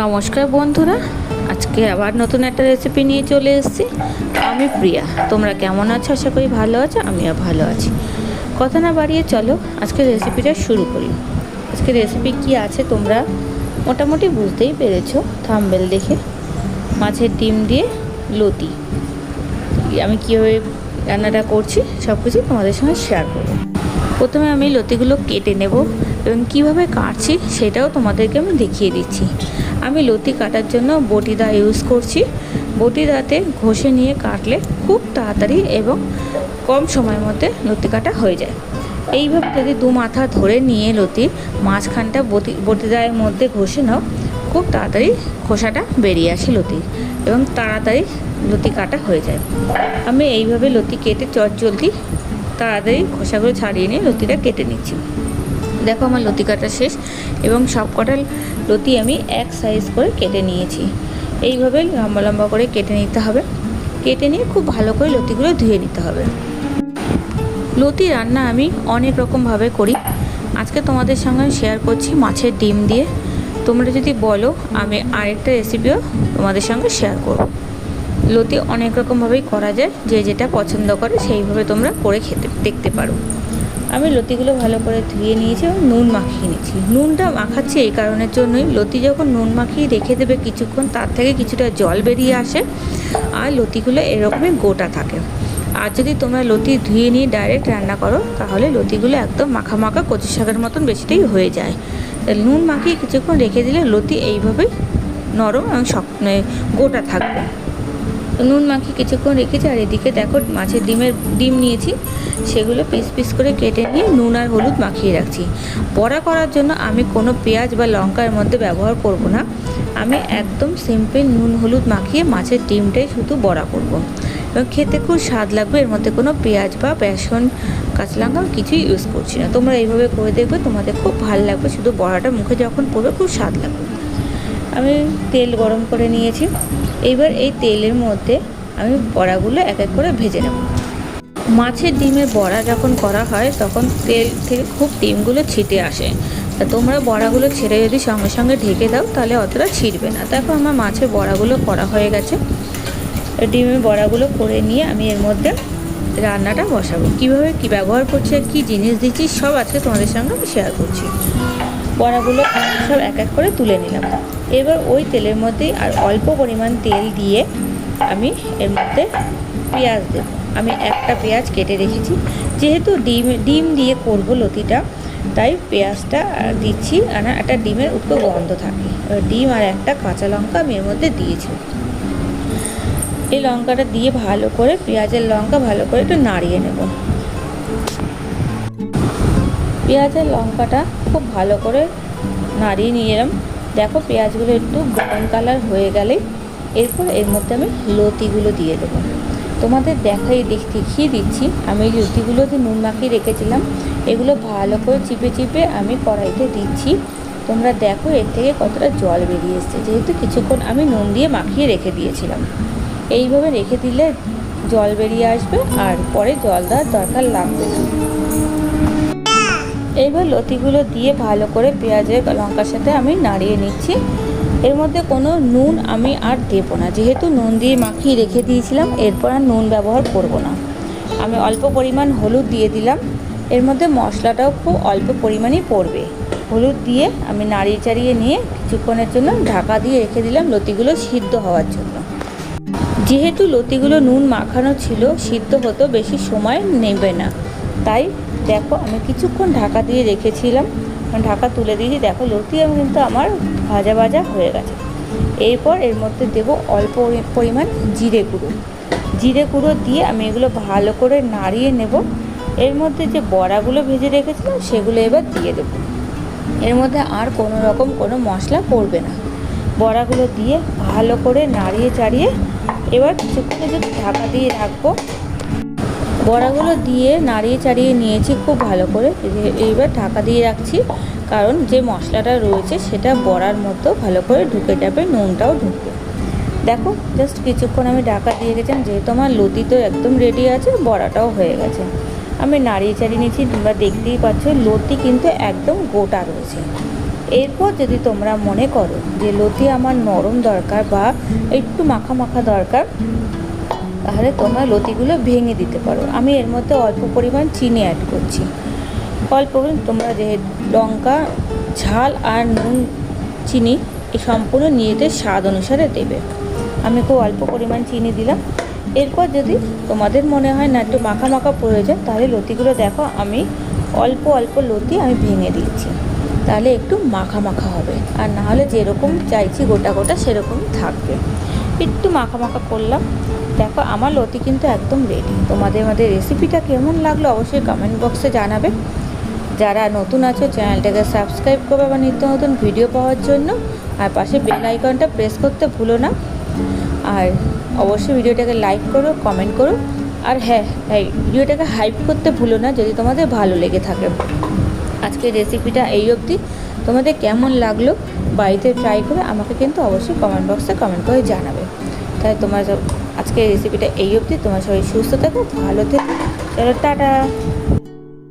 নমস্কার বন্ধুরা, আজকে আবার নতুন একটা রেসিপি নিয়ে চলে এসেছি। আমি প্রিয়া, তোমরা কেমন আছো? আশা করি ভালো আছো, আমিও ভালো আছি। কথা না বাড়িয়ে চলো, আজকে রেসিপিটা শুরু করি। আজকে রেসিপি কি আছে তোমরা মোটামুটি বুঝতেই পেরেছ থাম্বেল দেখে। মাছের ডিম দিয়ে লতি। আমি কীভাবে রান্নাটা করছি সব কিছু তোমাদের সঙ্গে শেয়ার করব। প্রথমে আমি লতিগুলো কেটে নেব এবং কীভাবে কাটছি সেটাও তোমাদেরকে আমি দেখিয়ে দিচ্ছি। আমি লতি কাটার জন্য বটিদা ইউজ করছি। বটিদাতে ঘষে নিয়ে কাটলে খুব তাড়াতাড়ি এবং কম সময়ের মধ্যে লতি কাটা হয়ে যায়। এইভাবে যদি দু মাথা ধরে নিয়ে লতি মাঝখানটা বটি বটিদায়ের মধ্যে ঘষে নাও খুব তাড়াতাড়ি খোসাটা বেরিয়ে আসে লতির এবং তাড়াতাড়ি লতি কাটা হয়ে যায়। আমি এইভাবে লতি কেটে চটজলদি তাড়াতাড়ি খোসাগুলো ছাড়িয়ে নিয়ে লতিটা কেটে নিচ্ছি। দেখো আমার লতি কাটা শেষ এবং সব কটা লতি আমি এক সাইজ করে কেটে নিয়েছি। এইভাবে লম্বা লম্বা করে কেটে নিতে হবে। কেটে নিয়ে খুব ভালো করে লতিগুলো ধুয়ে নিতে হবে। লতি রান্না আমি অনেক রকমভাবে করি। আজকে তোমাদের সঙ্গে শেয়ার করছি মাছের ডিম দিয়ে। তোমরা যদি বলো, আমি আরেকটা রেসিপিও তোমাদের সঙ্গে শেয়ার করব। লতি অনেক রকমভাবেই করা যায়, যে যেটা পছন্দ করে সেইভাবে তোমরা করে খেতে, দেখতে পারো। আমি লতিগুলো ভালো করে ধুয়ে নিয়েছি এবং নুন মাখিয়ে নিয়েছি। নুনটা মাখাচ্ছি এই কারণের জন্যই। লতি যখন নুন মাখিয়ে রেখে দেবে কিছুক্ষণ, তার থেকে কিছুটা জল বেরিয়ে আসে আর লতিগুলো এরকমই গোটা থাকে। আর যদি তোমরা লতি ধুয়ে নিয়ে ডাইরেক্ট রান্না করো, তাহলে লতিগুলো একদম মাখা মাখা কচু শাকের মতন বেশিটাই হয়ে যায়। নুন মাখিয়ে কিছুক্ষণ রেখে দিলে লতি এইভাবেই নরম এবং শক্ত গোটা থাকবে। নুন মাখিয়ে কিছুক্ষণ রেখেছি, আর এদিকে দেখো মাছের ডিমের ডিম নিয়েছি, সেগুলো পিস পিস করে কেটে নিয়ে নুন আর হলুদ মাখিয়ে রাখছি। বড়া করার জন্য আমি কোনো পেঁয়াজ বা লঙ্কার মধ্যে ব্যবহার করব না। আমি একদম সিম্পল নুন হলুদ মাখিয়ে মাছের ডিমটাই শুধু বড়া করব। এবং খেতে খুব স্বাদ লাগবে। এর মধ্যে কোনো পেঁয়াজ বা বেসন, কাঁচা লঙ্কা কিছুই ইউজ করছি না। তোমরা এইভাবে করে দেখবে, তোমাদের খুব ভালো লাগবে। শুধু বড়াটা মুখে যখন পড়বে, খুব স্বাদ লাগবে। আমি তেল গরম করে নিয়েছি। এইবার এই তেলের মধ্যে আমি বড়াগুলো এক এক করে ভেজে নেব। মাছের ডিমের বড়া যখন করা হয়, তখন তেল থেকে খুব ডিমগুলো ছিটে আসে। তা তোমরা বড়াগুলো ছেড়ে যদি সঙ্গে সঙ্গে ঢেকে দাও, তাহলে অতটা ছিটবে না। দেখো আমার মাছের বড়াগুলো করা হয়ে গেছে। ডিমের বড়াগুলো করে নিয়ে আমি এর মধ্যে রান্নাটা বসাবো। কীভাবে কী ব্যবহার করছি আর কী জিনিস দিচ্ছি সব আজকে তোমাদের সঙ্গে আমি শেয়ার করছি। বড়াগুলো সব এক এক করে তুলে নিলাম। এবার ওই তেলের মধ্যেই আর অল্প পরিমাণ তেল দিয়ে আমি এর মধ্যে পেঁয়াজ দেব। আমি একটা পেঁয়াজ কেটে রেখেছি। যেহেতু ডিম ডিম দিয়ে করব লতিটা, তাই পেঁয়াজটা দিচ্ছি। আর একটা ডিমের উপর গন্ধ থাকে। ডিম আর একটা কাঁচা লঙ্কা আমি এর মধ্যে দিয়েছি। এই লঙ্কাটা দিয়ে ভালো করে, পেঁয়াজের লঙ্কা ভালো করে একটু নাড়িয়ে নেব। পেঁয়াজের লঙ্কাটা খুব ভালো করে নাড়িয়ে নিয়ে এলাম। দেখো পেঁয়াজগুলো একটু ব্রাউন কালার হয়ে গেলে, এরপর এর মধ্যে আমি লতিগুলো দিয়ে দেবো। তোমাদের দেখাই দেখ দেখিয়ে দিচ্ছি। আমি এই লতিগুলোতে নুন মাখিয়ে রেখেছিলাম, এগুলো ভালো করে চিপে চিপে আমি কড়াইতে দিচ্ছি। তোমরা দেখো এর থেকে কতটা জল বেরিয়ে এসছে। যেহেতু কিছুক্ষণ আমি নুন দিয়ে মাখিয়ে রেখে দিয়েছিলাম। এইভাবে রেখে দিলে জল বেরিয়ে আসবে আর পরে জল দেওয়ার দরকার লাগবে এইবার লতিগুলো দিয়ে ভালো করে পেঁয়াজের লঙ্কার সাথে আমি নাড়িয়ে নিচ্ছি। এর মধ্যে কোনো নুন আমি আর দেবো না। যেহেতু নুন দিয়ে মাখিয়ে রেখে দিয়েছিলাম, এরপর আর নুন ব্যবহার করব না। আমি অল্প পরিমাণ হলুদ দিয়ে দিলাম। এর মধ্যে মশলাটাও খুব অল্প পরিমাণই পড়বে। হলুদ দিয়ে আমি নাড়িয়ে চাড়িয়ে নিয়ে কিছুক্ষণের জন্য ঢাকা দিয়ে রেখে দিলাম। লতিগুলো সিদ্ধ হওয়ার জন্য। যেহেতু লতিগুলো নুন মাখানো ছিল, সিদ্ধ হতো বেশি সময় নেবে না। তাই দেখো, আমি কিছুক্ষণ ঢাকা দিয়ে রেখেছিলাম। ঢাকা তুলে দিয়েছি। দেখো, লতি আমি কিন্তু আমার ভাজা ভাজা হয়ে গেছে। এরপর এর মধ্যে দেব অল্প পরিমাণ জিরে গুঁড়ো। জিরে গুঁড়ো দিয়ে আমি এগুলো ভালো করে নাড়িয়ে নেব। এর মধ্যে যে বড়াগুলো ভেজে রেখেছিলাম, সেগুলো এবার দিয়ে দেবো। এর মধ্যে আর কোনো রকম কোনো মশলা পড়বে না। বড়াগুলো দিয়ে ভালো করে নাড়িয়ে চাড়িয়ে এবার কিছুক্ষণ যদি ঢাকা দিয়ে রাখব। বড়াগুলো দিয়ে নাড়িয়ে চাড়িয়ে নিয়েছি খুব ভালো করে। এইবার ঢাকা দিয়ে রাখছি কারণ যে মশলাটা রয়েছে সেটা বড়ার মতো ভালো করে ঢুকে যাবে, নুনটাও ঢুকবে। দেখো জাস্ট কিছুক্ষণ আমি ঢাকা দিয়ে গেছিলাম যেহেতু আমার লতি তো একদম রেডি আছে, বড়াটাও হয়ে গেছে। আমি নাড়িয়ে চাড়িয়ে নিয়েছি, তোমরা দেখতেই পাচ্ছ, লতি কিন্তু একদম গোটা রয়েছে। এরপর যদি তোমরা মনে করো যে লতি আমার নরম দরকার বা একটু মাখা মাখা দরকার, তাহলে তোমরা লতিগুলো ভেঙে দিতে পারো। আমি এর মধ্যে অল্প পরিমাণ চিনি অ্যাড করছি। অল্প তোমরা যে লঙ্কা, ঝাল আর নুন চিনি এই সম্পূর্ণ নিজেদের স্বাদ অনুসারে দেবে। আমি খুব অল্প পরিমাণ চিনি দিলাম। এরপর যদি তোমাদের মনে হয় না একটু মাখা মাখা প্রয়োজন, তাহলে লতিগুলো দেখো, আমি অল্প অল্প লতি আমি ভেঙে দিচ্ছি তাহলে একটু মাখা মাখা হবে। আর না হলে যেরকম চাইছি গোটা গোটা সেরকমই থাকবে। একটু মাখা মাখা করলাম। দেখো আমার লতি কিন্তু একদম রেডি তোমাদের আমাদের রেসিপিটা কেমন লাগল অবশ্যই কমেন্ট বক্সে জানাবে। যারা নতুন আছো চ্যানেলটাকে সাবস্ক্রাইব করবে বা নিত্য নতুন ভিডিও পাওয়ার জন্য। আর পাশে বেল আইকনটা প্রেস করতে ভুলো না। আর অবশ্যই ভিডিওটাকে লাইক করো কমেন্ট করো। আর হ্যাঁ ভিডিওটাকে হাইপ করতে ভুলো না, যদি তোমাদের ভালো লেগে থাকে। আজকের রেসিপিটা এই অবধি। তোমাদের কেমন লাগল বাড়িতে ট্রাই করে আমাকে কিন্তু অবশ্যই কমেন্ট বক্সে কমেন্ট করে জানাবে। তাই তোমার আজকের রেসিপিটা এই অবধি। তোমার সবাই সুস্থ থাকো, ভালো থেকো। চলো, টাটা।